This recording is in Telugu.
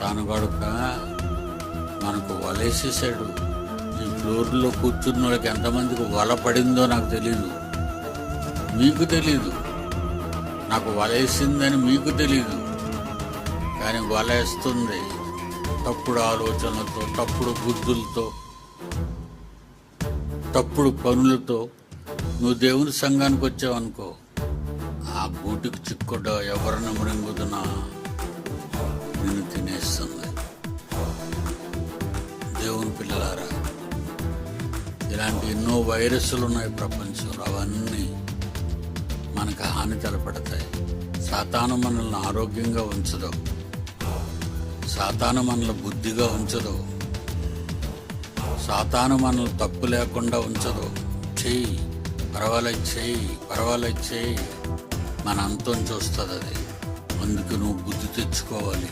తాను గడుక మనకు వలేసేసాడు ఈ ఫ్లోర్లో కూర్చున్న వాళ్ళకి ఎంతమందికి వల పడిందో నాకు తెలియదు మీకు తెలీదు. నాకు వలేసిందని మీకు తెలీదు. కానీ వలేస్తుంది. తప్పుడు ఆలోచనలతో తప్పుడు బుద్ధులతో తప్పుడు పనులతో నువ్వు దేవుని సంఘానికి వచ్చావనుకో. ఆ బూటికి చిక్కుడ ఎవరిని మృంగుతున్నా తినేస్తుంది దేవుని పిల్లలారా ఇలాంటి ఎన్నో వైరస్లు ఉన్నాయి ప్రపంచంలో. అవన్నీ మనకు హాని తలపెడతాయి. సాతాను మనల్ని ఆరోగ్యంగా ఉంచదు. సాతాను మనల్ని బుద్ధిగా ఉంచదు. సాతాను మనల్ని తప్పు లేకుండా ఉంచదు. చెయ్యి పర్వాలేదు చెయ్యి పర్వాలేదు చెయ్యి. మన అంతం చూస్తుంది అది. అందుకు నువ్వు బుద్ధి తెచ్చుకోవాలి.